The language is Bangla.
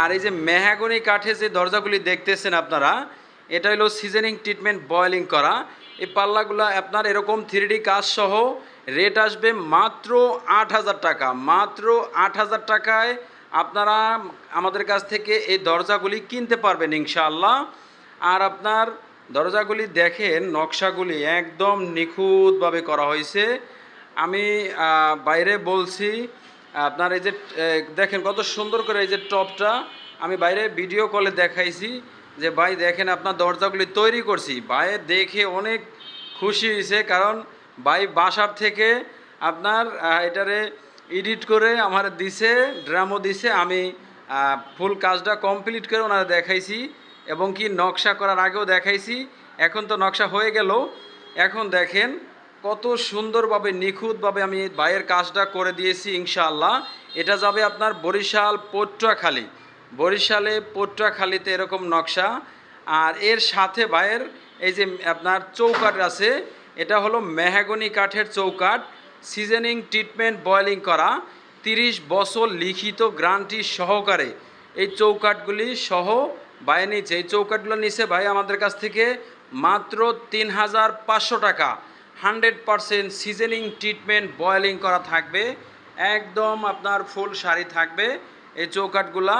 আর এই যে মেহাগনি কাঠে যে দরজাগুলি দেখতেছেন আপনারা, এটা হলো সিজনিং ট্রিটমেন্ট, বয়েলিং করা। এই পাল্লাগুলো আপনার এরকম থ্রি কাজ সহ রেট আসবে মাত্র আট হাজার টাকা। মাত্র আট হাজার টাকায় আপনারা আমাদের কাছ থেকে এই দরজাগুলি কিনতে পারবেন ইনশাআল্লাহ। আর আপনার দরজাগুলি দেখেন, নকশাগুলি একদম নিখুঁতভাবে করা হয়েছে। আমি বাইরে বলছি আপনার এই যে দেখেন কত সুন্দর করে এই যে টপটা আমি বাইরে ভিডিও কলে দেখাইছি যে, ভাই, দেখেন আপনার দরজাগুলি তৈরি করছি। ভাইয়ের দেখে অনেক খুশি হয়েছে কারণ ভাই বাসার থেকে আপনার এটারে এডিট করে আমার দিছে ড্রামও দিছে। আমি ফুল কাজটা কমপ্লিট করে ওনারা দেখাইছি এবং কি নকশা করার আগেও দেখাইছি। এখন তো নকশা হয়ে গেল। এখন দেখেন কত সুন্দরভাবে, নিখুঁতভাবে আমি বাইয়ের কাজটা করে দিয়েছি ইনশাআল্লাহ। এটা যাবে আপনার বরিশাল পটুয়াখালী। বরিশালে পটুয়াখালীতে এরকম নকশা। আর এর সাথে ভাইয়ের এই যে আপনার চৌকাট আছে, এটা হলো মেহাগনি কাঠের চৌকাট সিজনিং ট্রিটমেন্ট, বয়েলিং করা। তিরিশ বছর লিখিত গ্রান্টি সহকারে এই চৌকাটগুলি সহ ভাই নিচ্ছে। এই চৌকাটগুলো নিচ্ছে ভাই আমাদের কাছ থেকে মাত্র তিন হাজার পাঁচশো টাকা। Hundred percent seasoning treatment boiling করা থাকবে। একদম আপনার ফুল শাড়ি থাকবে। এই চৌকাটগুলা